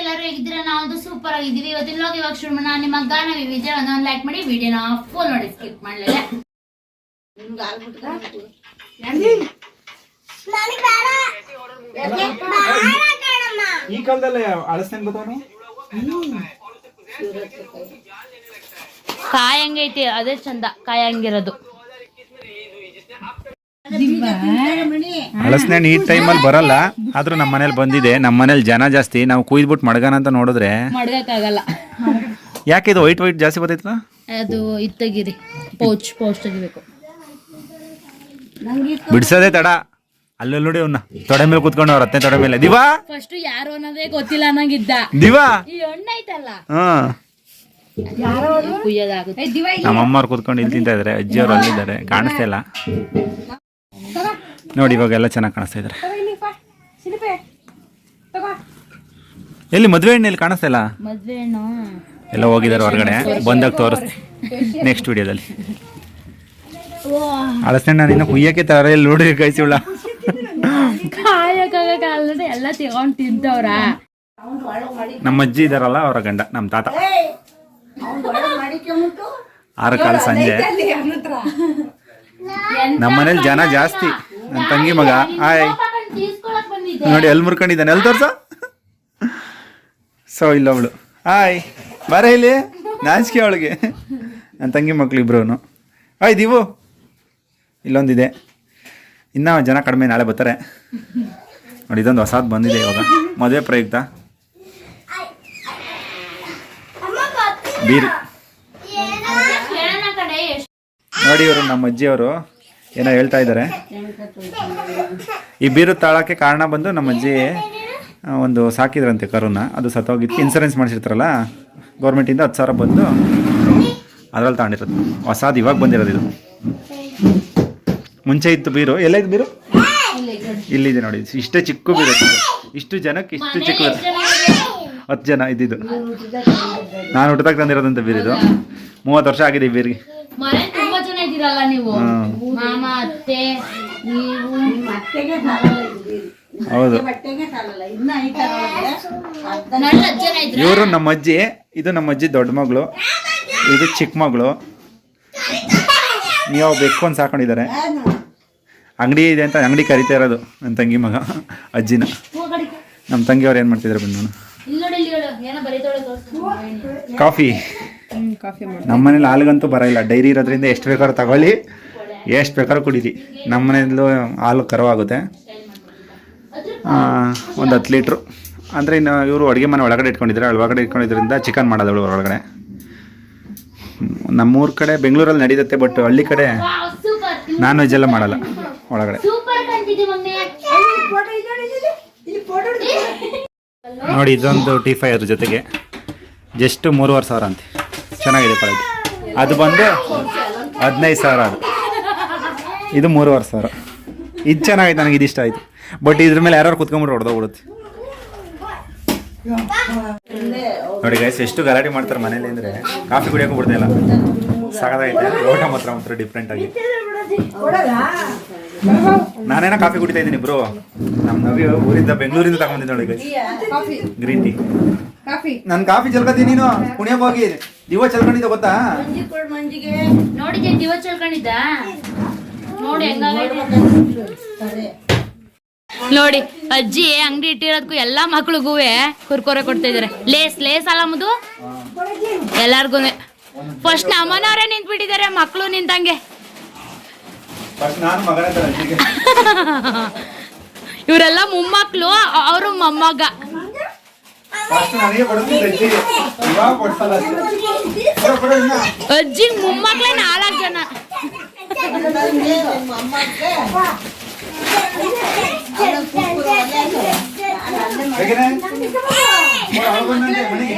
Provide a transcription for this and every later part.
ಎಲ್ಲರೂ ಹೇಗಿದ್ದೀರಾ? ನಾವು ಸೂಪರ್ ಆಗಿದ್ದೀವಿ. ಇವತ್ತಿನ ಲೋಕ ಇವಾಗ ಶುರು ಮಾಡೋಣ. ನಿಮ್ಮ ಗಾನ ವಿಜಯ ಒಂದು ಲೈಕ್ ಮಾಡಿ ವಿಡಿಯೋನ ಫೋನ್ ನೋಡಿ. ಸ್ಕಿಪ್ ಮಾಡಲಿಲ್ಲ ಈ ಕಾಲದಲ್ಲಿ ಅಳಸ್ನೇನ್ ಗೊತ್ತವನು ಕಾಯಿ ಹಂಗೈತಿ ಅದೇ ಚಂದ. ಕಾಯಿ ಹಂಗಿರೋದು ಹಳಸ್ನೇನ್ ಈ ಟೈಮಲ್ಲಿ ಬರಲ್ಲ ಆದ್ರೂ ನಮ್ಮ ಮನೇಲಿ ಬಂದಿದೆ ನಮ್ಮ ಮನೇಲಿ ಜನ ಜಾಸ್ತಿ ನಾವು ಕುಯ್ದ್ಬಿಟ್ಟು ಮಡಗನ ಅಂತ ನೋಡಿದ್ರೆ ಮಡ್ಗಕ್ಕಾಗಲ್ಲ. ಯಾಕೆ ಇದು ವೈಟ್ ವೈಟ್ ಜಾಸ್ತಿ ಬರ್ತೈತಲ್ಲ? ಅದು ಇದು ತೆಗೀರಿ ಪೌಚ್ ಪೌಚ್ ತೆಗಿಬೇಕು ಬಿಡ್ಸೋದೇ ತಡ. ಅಲ್ಲೆಲ್ಲ ನೋಡಿ ಅವ್ನ ತೊಡೆ ಮೇಲೆ ಕುತ್ಕೊಂಡು ಅವ್ರ ಅತ್ತೆ ತೊಡೆ ಮೇಲೆ. ದಿವಾ ಫಸ್ಟ್ ಯಾರು ಅನ್ನೋದೇ ಗೊತ್ತಿಲ್ಲ ಅನ್ನಂಗಿದ್ದ ದಿವಾ ಈ ಹಣ್ಣು ಐತಲ್ಲ. ಕುಯ್ಯೋದಾಗುತ್ತೆ. ಅಮ್ಮವ್ರು ಕುತ್ಕೊಂಡು ಇಲ್ಲಿ ತಿಂತಾ ಇದಾರೆ ಅಜ್ಜಿಯವ್ರು ಅಲ್ಲಿದ್ದಾರೆ ಕಾಣಿಸ್ತಾ ಇಲ್ಲ. ನೋಡಿ ಇವಾಗ ಎಲ್ಲ ಚೆನ್ನಾಗಿ ಕಾಣಿಸ್ತಾ ಇದಾರೆ. ಎಲ್ಲಿ ಮದುವೆ ಎಲ್ಲಿ ಕಾಣಿಸ್ತಾ ಇಲ್ಲ? ಮದ್ವೆ ಹಣ್ಣು? ಎಲ್ಲ ಹೋಗಿದ್ದಾರೆ ಹೊರಗಡೆ. ಬಂದಾಗ ತೋರಿಸ್ತೀನಿ ನೆಕ್ಸ್ಟ್ ವಿಡಿಯೋದಲ್ಲಿ ಅಳಸಣ್ಣ ನಿನ್ನ ಕುಯ್ಯಕ್ಕೆ ತರ ಇಲ್ಲಿ ನೋಡಿ ಕೈಸಿವಳ ಎಲ್ಲ ತಗೊಂಡ್ ತಿಂತವ್ರ. ನಮ್ಮ ಅಜ್ಜಿ ಇದಾರಲ್ಲ ಅವರ ಗಂಡ ನಮ್ಮ ತಾತ. ಆರು ಕಾಲ ಸಂಜೆ. ನಮ್ಮ ಮನೇಲಿ ಜನ ಜಾಸ್ತಿ. ನನ್ನ ತಂಗಿ ಮಗ. ಆಯ್ ನೋಡಿ ಎಲ್ಲಿ ಮುರ್ಕೊಂಡಿದ್ದಾನೆ? ಎಲ್ಲಿ ತೋರ್ಸ? ಸೊ ಇಲ್ಲ ಅವಳು. ಆಯ್ ಬರ ಇಲ್ಲಿ. ನಾಚಿಕೆ ಅವಳಿಗೆ. ನನ್ನ ತಂಗಿ ಮಕ್ಳು ಇಬ್ರು ಆಯ್ ದಿವು. ಇಲ್ಲೊಂದಿದೆ. ಇನ್ನೂ ಜನ ಕಡಿಮೆ ನಾಳೆ ಬರ್ತಾರೆ. ನೋಡಿ ಇದೊಂದು ಹೊಸದು ಬಂದಿದೆ ಇವಾಗ. ಮದುವೆ ಪ್ರಯುಕ್ತ. ಬೀರಿ. ನೋಡಿ ಇವರು ನಮ್ಮ ಅಜ್ಜಿಯವರು. ಏನೋ ಹೇಳ್ತಾ ಇದ್ದಾರೆ. ಈ ಬೀರು ತಾಳಕ್ಕೆ ಕಾರಣ ಬಂದು ನಮ್ಮ ಅಜ್ಜಿ ಒಂದು ಸಾಕಿದ್ರಂತೆ ಕರುನ. ಅದು ಸತ್ತೋಗಿತ್ತು. ಇನ್ಸೂರೆನ್ಸ್ ಮಾಡಿಸಿರ್ತಾರಲ್ಲ ಗೌರ್ಮೆಂಟಿಂದ ಹತ್ತು ಸಾವಿರ ಬಂದು ಅದ್ರಲ್ಲಿ ತಗೊಂಡಿರೋದು ಹೊಸದು ಇವಾಗ ಬಂದಿರೋದು ಇದು. ಮುಂಚೆ ಇತ್ತು ಬೀರು. ಎಲ್ಲ ಇತ್ತು ಬೀರು? ಇಲ್ಲಿದೆ ನೋಡಿ. ಇಷ್ಟೇ ಚಿಕ್ಕ ಬೀರು ಇಷ್ಟು ಜನಕ್ಕೆ ಇಷ್ಟು ಚಿಕ್ಕ ಬೀರು. ಹತ್ತು ಜನ ಇದ್ದಿದ್ದು. ನಾನು ಹುಟ್ಟದಾಗ ತಂದಿರೋದಂತ ಬೀರಿದು ಮೂವತ್ತು ವರ್ಷ ಆಗಿದೆ ಈ ಬೀರಿಗೆ. ಇದ್ದೀರಲ್ಲ ನೀವು. ಮಾಮ ಅತ್ತೆ ನೀವು. ಹೌದು. ಜನ ಇದ್ರ? ಇವರು ನಮ್ಮ ಅಜ್ಜಿ ಇದು ನಮ್ಮ ಅಜ್ಜಿ ದೊಡ್ಡ ಮಗಳು. ಇದು ಚಿಕ್ಕ ಮಗಳು. ನೀವು ಬೆಕ್ಕೊಂದು ಸಾಕೊಂಡಿದ್ದಾರೆ. ಅಂಗಡಿ ಇದೆ ಅಂತ ಅಂಗಡಿ ಕರಿತಾ ಇರೋದು ನನ್ನ ತಂಗಿ ಮಗ ಅಜ್ಜಿನ. ನಮ್ಮ ತಂಗಿಯವ್ರು ಏನು ಮಾಡ್ತಿದ್ದಾರೆ ಬಂದು ಇಲ್ಲಿ ನೋಡಿ ಇಲ್ಲಿ ಹೇಳು ಏನೋ ಬರೀತಾಳೆ ಕಾಫಿ. ನಮ್ಮ ಮನೇಲಿ ಹಾಲಿಗಂತೂ ಬರೋಲ್ಲ. ಡೈರಿ ಇರೋದ್ರಿಂದ ಎಷ್ಟು ಬೇಕಾದ್ರೂ ತಗೊಳ್ಳಿ. ಎಷ್ಟು ಬೇಕಾದ್ರೂ ಕುಡೀರಿ. ನಮ್ಮ ಮನೆಯಲ್ಲೂ ಹಾಲು ಕರವಾಗುತ್ತೆ. ಒಂದು ಹತ್ತು ಲೀಟ್ರು. ಅಂದರೆ ಇನ್ನು ಇವರು ಅಡುಗೆ ಮನೆ ಒಳಗಡೆ ಇಟ್ಕೊಂಡಿದ್ದಾರೆ. ಒಳಗಡೆ ಇಟ್ಕೊಂಡಿದ್ರಿಂದ ಚಿಕನ್ ಮಾಡೋದಳು ಒಳಗಡೆ ಹ್ಮ್, ನಮ್ಮೂರ ಕಡೆ ಬೆಂಗಳೂರಲ್ಲಿ ನಡೀತತ್ತೆ ಬಟ್ ಹಳ್ಳಿ ಕಡೆ ನಾನ್ ವೆಜ್ ಎಲ್ಲ ಮಾಡಲ್ಲ ಒಳಗಡೆ. ನೋಡಿ ಇದೊಂದು ಟಿ ಫೈ ಅದ್ರ ಜೊತೆಗೆ ಜಸ್ಟ್ ಮೂರುವರೆ ಸಾವಿರ ಅಂತೆ. ಚೆನ್ನಾಗಿದೆ ಕ್ವಾಲಿಟಿ ಅದು ಬಂದು ಹದಿನೈದು ಸಾವಿರ ಅದು. ಇದು ಮೂರುವರೆ ಸಾವಿರ. ಇದು ಚೆನ್ನಾಗಿದೆ ನನಗೆ ಇದು ಇಷ್ಟ ಆಯಿತು. ಬಟ್ ಇದ್ರ ಮೇಲೆ ಯಾರು ಕುತ್ಕೊಂಡ್ಬಿಟ್ರೆ ಹೊಡೆದೋಗ್ಬಿಡುತ್ತೆ. ನೋಡಿ ಗೈಸ್ ಎಷ್ಟು ಗಲಾಟೆ ಮಾಡ್ತಾರೆ ಮನೇಲಿ ಅಂದರೆ ಕಾಫಿ ಕುಡಿಯೋಕೆ ಬಿಡ್ತಾ ಇಲ್ಲ. ಸಾಕಾಗೈತೆ. ಲೋಟ ಮಾತ್ರ ಮಾತ್ರ ಡಿಫ್ರೆಂಟ್ ಆಗಿ. ನಾನೇನೋ ಕಾಫಿ ಕುಡಿತಾ ಇದ್ದೀನಿ ಬ್ರೋ. ನಮ್ಮ ನವಿ ಊರಿಂದ ಬೆಂಗಳೂರಿಂದ ತಗೊಂಡಿದ್ದೆ ನೋಡಿ ಗ್ರೀನ್ ಟೀ ಕಾಫಿ. ನಾನು ಕಾಫಿ ಚಲ್ಕತಿ ನೀನು. ಕುಣಿಯಕ್ಕೆ ಹೋಗಿ. ದಿವ ಚಲ್ಕೊಂಡಿದ್ದೆ ಗೊತ್ತಾ? ನೋಡಿದ್ದೆ ದಿವ ಚಲ್ಕೊಂಡಿದ್ದ. ನೋಡಿ ನೋಡಿ ಅಜ್ಜಿ ಅಂಗಡಿ ಇಟ್ಟಿರೋದಕ್ಕೂ ಎಲ್ಲಾ ಮಕ್ಳಿಗೂ ಕುರ್ಕೊರೆ ಕೊಡ್ತಾ ಇದಾರೆ. ಲೇಸ್ ಲೇಸ್ ಅಲ್ಲ ಮುದು ಎಲ್ಲಾರ್ಗು ಫಸ್ಟ್ ನಮ್ಮನವರೇ ನಿಂತ್ಬಿಟ್ಟಿದ್ದಾರೆ ಮಕ್ಳು ನಿಂತಂಗೆ ಫಸ್ಟ್ ನಾನು ಮಗನ ತರ ಅಜ್ಜಿಗೆ ಇವರೆಲ್ಲ ಮೊಮ್ಮಕ್ಳು ಅವರು ಮೊಮ್ಮಗ. ಅಜ್ಜಿ. ಮೊಮ್ಮಕ್ಳೆ ನಾಲ್ಕು ಜನ. ಹೇಗೇನೆ? ಕೊಡು, ಅವ್ಳು ಬಂದಂತೆ ಮನೆಗೆ.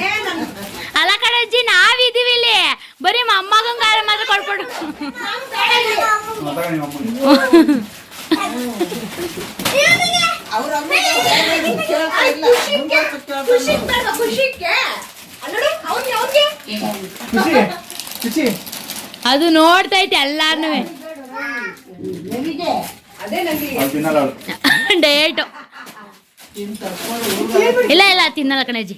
ಅಲ್ಲ ಕಡೆ ಅಜ್ಜಿ ನಾವಿದೀವಿ ಇಲ್ಲಿ ಬರೀ ಮೊಮ್ಮಗಂಗ ಮಾತ್ರ ಕೊಡ್ಬಿಡು ಅದು ನೋಡ್ತೈತೆ ಎಲ್ಲಾರ್ನು. ಅವ್ಳು ತಿನ್ನಲ್ಲ ಅವಳು. ಡೇಟು. ಇಲ್ಲ ಇಲ್ಲ ತಿನ್ನಲ್ಲ ಕಣಜಿ.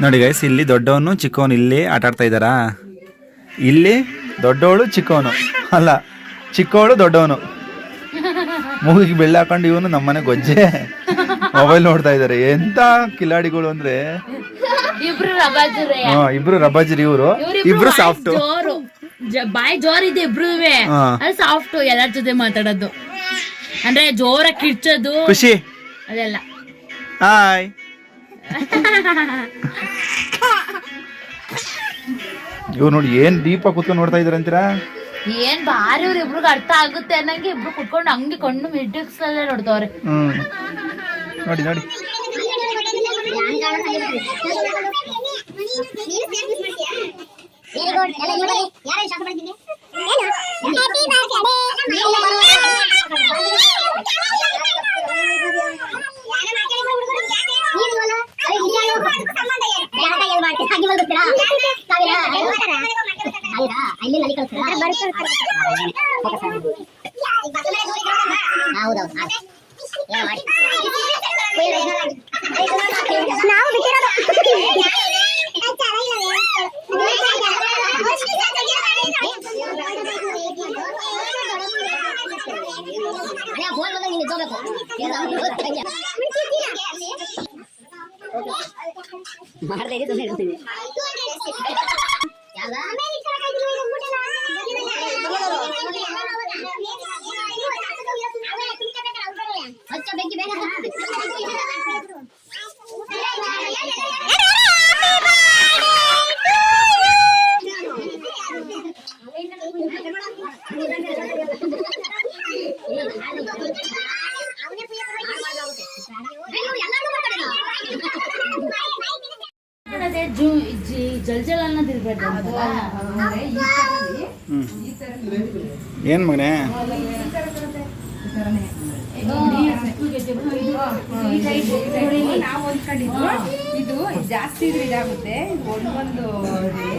ನೋಡಿ ಗೈಸ್ ಇಲ್ಲಿ ದೊಡ್ಡವನು ಚಿಕ್ಕವನು ಇಲ್ಲಿ ಆಟ ಆಡ್ತಾ ಇದ್ದಾರಾ? ಇಲ್ಲಿ ದೊಡ್ಡವಳು ಚಿಕ್ಕವನು. ಅಲ್ಲ ಚಿಕ್ಕವಳು ದೊಡ್ಡವನು. ಮೂಗಿಗೆ ಬೆಳ್ಳ ಹಾಕೊಂಡು ಇವನು ನಮ್ಮನೆ ಗೊಜ್ಜೆ. ಮೊಬೈಲ್ ನೋಡ್ತಾ ಇದ್ದಾರೆ. ಎಂತ ಕಿಲಾಡಿಗಳು ಅಂದ್ರೆ? ಇಬ್ರು ರಬಾಜ್ರಿ. ಇವರು. ಇಬ್ರು ಸಾಫ್ಟ್. ಬಾಯ್ ಜೋರ್ ಜೋರಿದೆ ಇಬ್ರು. ಸಾಫ್ಟ್ ಎಲ್ಲರ ಜೊತೆ ಮಾತಾಡೋದು. ಅಂದ್ರೆ ಜೋರ ಕಿರ್ಚೋದು. ಖುಷಿ. ಅದೆಲ್ಲ. ಹಾಯ್ ಇವ್ರು ನೋಡಿ ಏನ್ ದೀಪ ಕುತ್ಕೊಂಡು ನೋಡ್ತಾ ಇದಾರೆ ಅಂತೀರಾ? ಏನ್ ಬಾರಿ ಇವ್ರು ಇಬ್ರಿಗೆ ಅರ್ಥ ಆಗುತ್ತೆ ಅನ್ನಂಗೆ ಇಬ್ರು ಕುತ್ಕೊಂಡು ಹಂಗೆ ಕಣ್ಣು ಮಿಡ್ಡಿಕ್ಸಲ್ಲೇ ನೋಡ್ತಾವ್ರೆ ಹ್ಮ್. ನೋಡಿ ನೋಡಿ. ನಾವು ಏನ್ ಮಗನೇ? ಇದು ಜಾಸ್ತಿ ಇದ್ರೆ ಇದಾಗುತ್ತೆ. ಒಂದೊಂದು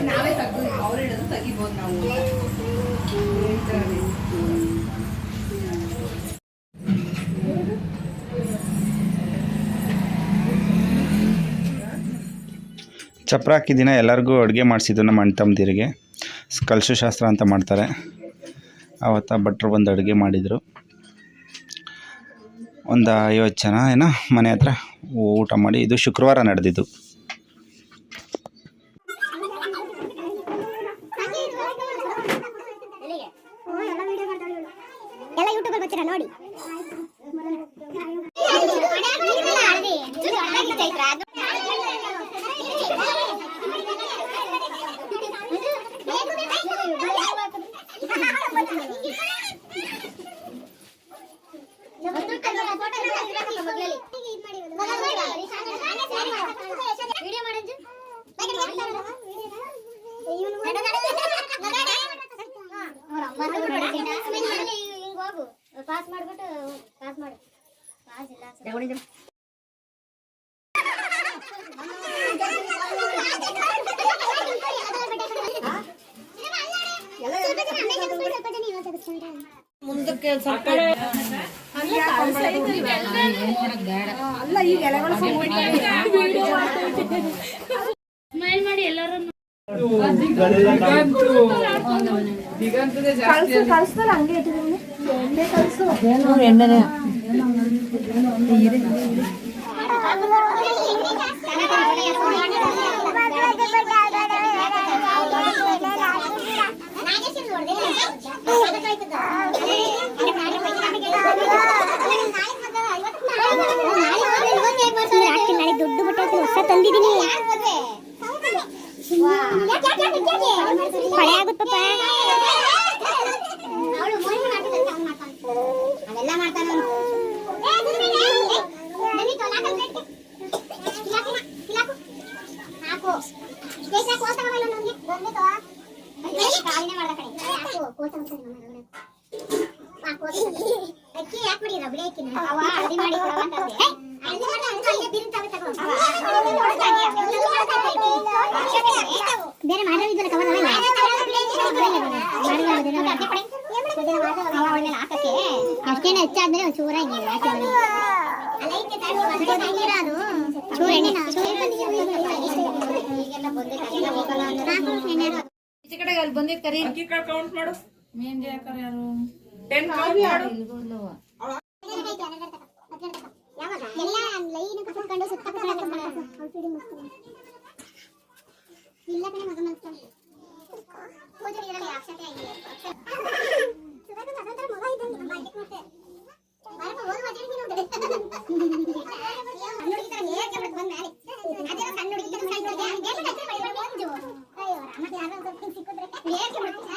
ನಾವೇ ತೆಗ್ದು ಅವ್ರು ಹಿಡಿದು ತೆಗಿಬೋದು ನಾವು. ಹೇಳ್ತಾರೆ. ಚಪ್ರ ಹಾಕಿ ದಿನ ಎಲ್ಲರಿಗೂ ಅಡುಗೆ ಮಾಡಿಸಿದ್ದು ನಮ್ಮ ಅಣ್ಣ ತಮ್ಮದಿರಿಗೆ. ಸ್ಕಲ್ಶು ಶಾಸ್ತ್ರ ಅಂತ ಮಾಡ್ತಾರೆ. ಆವತ್ತ ಭಟ್ರು ಬಂದು ಅಡುಗೆ ಮಾಡಿದರು. ಒಂದು ಐವತ್ತು ಜನ ಏನೋ ಮನೆ ಹತ್ರ ಊಟ ಮಾಡಿ ಇದು ಶುಕ್ರವಾರ ನಡೆದಿದ್ದು. ನೋಡಿ ವಿಡಿಯೋ ಮಾಡಂಜು ಹೋಗು ಪಾಸ್ ಮಾಡ್ಬಿಟ್ಟು ಪಾಸ್ ಮಾಡು ಪಾಸ್ ಇಲ್ಲ ಮುಂದಕ್ಕೆ ಸ್ವಲ್ಪ ಅಲ್ಲ ಈ ಎಲೆಗಳು ಸ್ಮೈಲ್ ಮಾಡಿ ಎಲ್ಲರೂ ದುಡ್ಡು ಬಿಟ್ಟು ಹೊಸ ತಂದಿದ್ದೀನಿ ಹೊಳೆ ಆಗುತ್ತಪ್ಪ ಅವೆಲ್ಲ ಮಾಡ್ತಾನ ಹಾಕು ಅಕ್ಕಿ ಯಾಕೆ ಮಾಡಿರ ಬಿಡಿ ಅಕ್ಕಿನ ಅವ ಹಳದಿ ಮಾಡಿ ಕೊಡವ ಅಂತಂದೆ ಹೇ, ಹಳದಿ ಮಾಡಿ ಅವ್ನು ಅಲ್ಲೇ ಬಿರಿನ್ ತಗೋ ತಗೋ. ಬೇರೆ ಮಾಡಿದ್ರೆ ಕವರ್ ಅಷ್ಟೇನೆ ಹೆಚ್ಚಾದ್ಮೇಲೆ ಒಂಚೂರ ಚೂರು ಎಣ್ಣೆ ಈಗೆಲ್ಲ ಬಂದೈತೆ ಹೋಗಲ್ಲ ಅಂದ್ರೆ ಎಣ್ಣೆ ಕಡೆಗೆ ಬಂದಿದ್ ಕರಿ. ಅಕ್ಕಿ ಕಾಳು ಕೌಂಟ್ ಮಾಡು. ಮೆಹಂದಿ ಹಾಕೋರು ಯಾರು? ಟೆನ್ ಕೌಂಟ್ ಮಾಡು. ಯಾವಾಗ ಎಲ್ಲ ಲೈನ್ ಕಟ್ಕೊಂಡು ಸುತ್ತ ಇಲ್ಲ ಕಣೆ ಮಗ ಮಲ್ಕೊಂಡು ಹೋದ್ರೆ ಇದರಲ್ಲಿ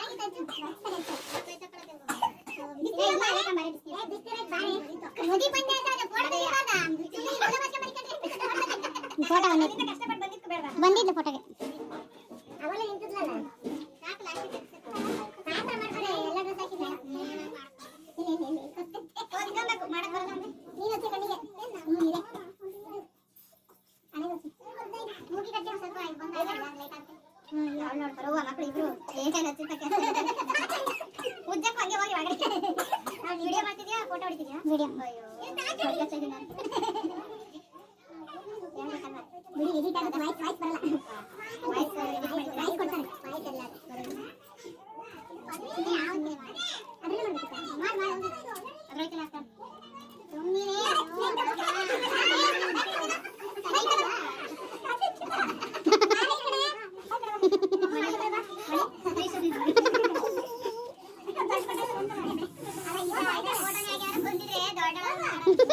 ಮಕ್ಕಳು ಇಬ್ರು ಹಚ್ಚಿರ್ತಕ್ಕೆ ಉದ್ದಕ್ಕೂ ಹಂಗೆ ಹೋಗಿ ಒಳಗಡೆ. ವಿಡಿಯೋ ಮಾಡ್ತಿದ್ಯಾ? ಫೋಟೋ ಹೊಡಿತಿದ್ಯಾ? ವಿಡಿಯೋ ಬಿಡಿ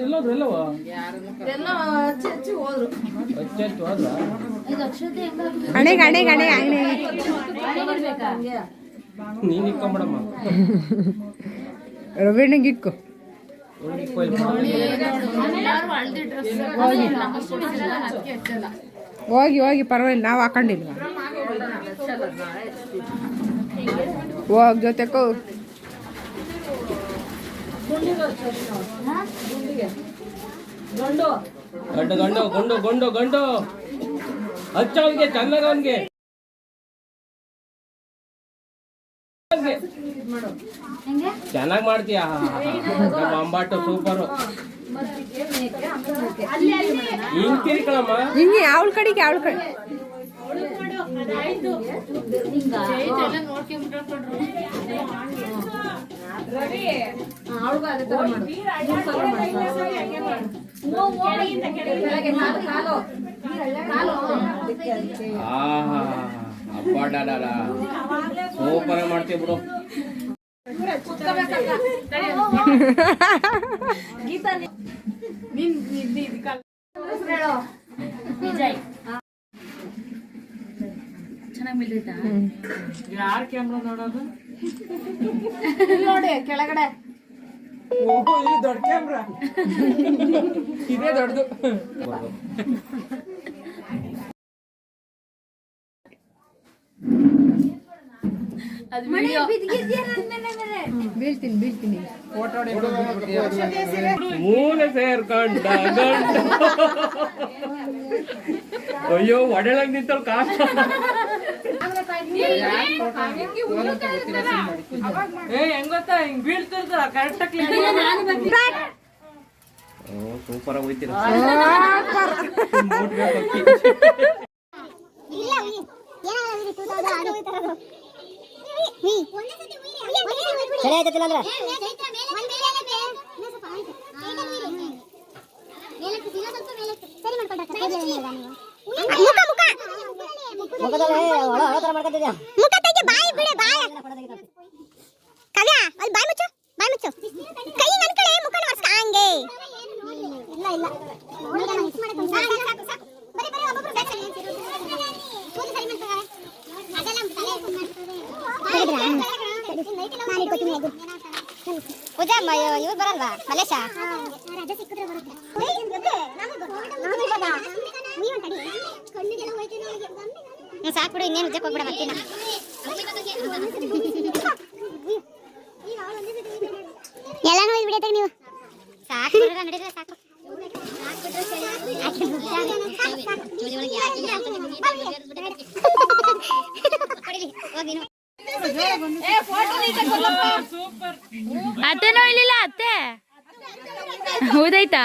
ಎಲ್ಲೋದ್ರು ಎಲ್ಲವ? ಎಲ್ಲ ಹಚ್ಚಿ ಹಚ್ಚಿ ಹೋದ್ರು? ಹೆಚ್ಚೆಚ್ಚು ಹೋದ್ರ ಅಣೆಗೆ ಅಣೆಗೆ ಅಣೆ ಅಣೆ ನೀನ್ ಇಕ್ಕೊಂಬಿಡಮ್ಮ ರವಿಣ್ಣಗೆ ಇಕ್ಕು. ಹೋಗಿ. ಹೋಗಿ ಪರವಾಗಿಲ್ಲ ನಾವು ಹಾಕೊಂಡಿಲ್ವಾ? ಹೋಗ್ ಜೊತೆಕೋ ಗಂಡು. ಗಂಡು ಗಂಡು ಗಂಡು ಗಂಡು ಹಚ್ಚ ಅವನಿಗೆ ಚಂದಾಗ ಅವನಿಗೆ. ಚೆನ್ನಾಗ್ ಮಾಡ್ತೀಯ? ನಮ್ಮ ಅಂಬಾಟು ಸೂಪರು ಹಿಂಗ್ ತಿರ್ಕಳಮ್ಮ. ಹಿಂಗೆ ಅವಳ ಕಡೆಗೆ ಅವಳ ಕಡೆ. ಸೂಪರ್ ಮಾಡ್ತೀವಿ ಬಿಡು ವಿಜಯ್ ಚೆನ್ನಾಗಿ ಯಾರ್ ಕ್ಯಾಮ್ರಾ ನೋಡೋದು? ನೋಡಿ ಕೆಳಗಡೆ. ಓಹೋ ದೊಡ್ಡ ಕ್ಯಾಮ್ರಾ ಇದೇ ದೊಡ್ಡದು. ಬೀಳ್ತೀನಿ ಬೀಳ್ತೀನಿ. ಮೂಲೆ ಸೇರ್ಕೊಂಡ ಗಂಡ. ಅಯ್ಯೋ ಒಡೆಳಂಗ್ ನಿಂತವ್ ಕಾಸ್ಟ್ ಏ ಹೆಂಗ್ ಗೊತ್ತಾ ಹಿಂಗ್ ಬೀಳ್ತಿರ್ತಾರ ಕರೆಕ್ಟ್ ಕ್ಲೀನ್ ಸೂಪರ್ ಆಗಿ ಹೋಯ್ತೀರ. ಸರಿ ಆಯ್ತಲ್ಲ ಅಂದ್ರೆ? ಒಂದ್ ಮೇಲೆ ಬೇ. ಇನ್ನೂ ಸ್ವಲ್ಪ ಆಯ್ತು. ಟೈಟಲ್ ಉಯ್ಯಿರಿ. ಮೇಲಕ್ಕೆ, ಇನ್ನೂ ಸ್ವಲ್ಪ ಮೇಲಕ್ಕೆ. ಸರಿ ಮಾಡ್ಕೊಳ್ತಾ ಇದ್ದೀರಾ ನೀವು? ಮುಖ, ಮುಖ. ಮುಖ ತೆಗಿ, ಬಾಯಿ ಬಿಡೆ, ಬಾಯಿ. ಕಾವ್ಯ, ಅಲ್ಲಿ ಬಾಯಿ ಮುಚ್ಚು, ಬಾಯಿ ಮುಚ್ಚು. ಕೈ ನನ್ ಕಡೆ, ಮುಖನ ಒರ್ಸ್ಕ, ಹಂಗೆ. ಇಲ್ಲ, ಇಲ್ಲ. ನೋಡಿದ ನಾನು ಇಷ್ಟು ಮಾಡಕ್ಕೆ ಸಾಕು, ಸಾಕು, ಸಾಕು. ಬರೀ, ಬರೀ, ಒಬ್ಬೊಬ್ರು ಬ್ಯಾಗ್ ಸರಿ ಅಂತೀರು. ಕೂದಲು ಸರಿ ಮಾಡ್ತಾರೆ. ಅದೆಲ್ಲ ತಲೆ ಮಾಡ್ತಾರೆ. ನಾನು ಇಟ್ಕೊತೀನಿ ಅದು. ಪೂಜಾ ಮ- ಇವ್ರು ಬರಲ್ವಾ ಮಲೇಶ ರಜೆ ಸಿಕ್ಕಿದ್ರೆ ಬರುತ್ತೆ ಸಾಕ್ಬಿಡು ಇನ್ನೇನು ಜಕ್ ಹೋಗ್ಬಿಡ ಮತ್ತಿನ ಎಲ್ಲಾನು ಒಯ್ದು ಬಿಡತ್ತೆ ನೀವು. ಸಾಕು ಬಿಡ್ರಿ, ನಡೀರಿ, ಸಾಕು. ನೀವು. ಅತ್ತೆನೋ ಇಲ್ಲಿಲ್ಲ ಅತ್ತೆ. ಹೌದಾಯ್ತಾ?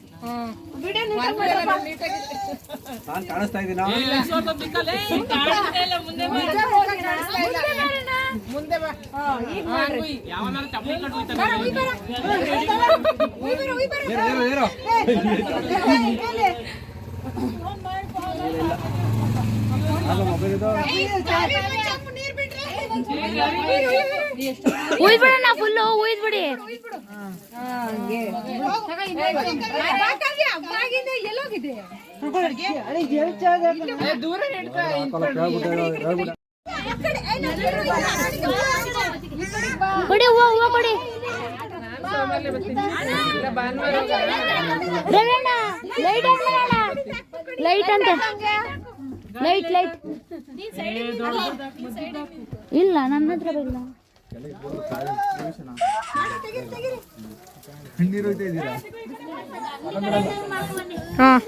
ನಾನು ಕಾಣಿಸ್ತಾ ಇದ್ದೀನಾ ಮುಂದೆ ಬಾ ಈಗ ಮಾಡ್ರಿ ಉಯ್ದ್ ಬಿಡೋಣ ಫುಲ್ಲು ಉಯ್ದ್ ಬಿಡಿ. ಹೂವ ಹೂವ ಕೊಡಿ ರವೀಣ ಲೈಟ್ ಅಂತ. ಲೈಟ್ ಅಂತ ಲೈಟ್ ಲೈಟ್ ಇಲ್ಲ ನನ್ನ ಹತ್ರ ಇಲ್ಲ. ಹಾ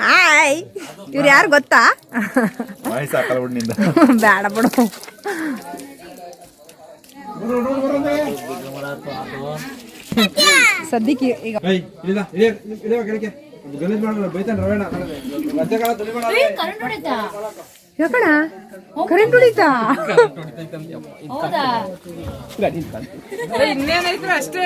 ಹಾಯ್ ಇವ್ರು ಯಾರು ಗೊತ್ತಾ? ಬಿಡು ಬೇಡ. ಸದ್ಯಕ್ಕೆ ಈಗ ಯಾಕಣ ಕರೆಂಟ್ ಹೊಡಿತಾ? ಇನ್ನೇನೈತ್ರ ಅಷ್ಟೇ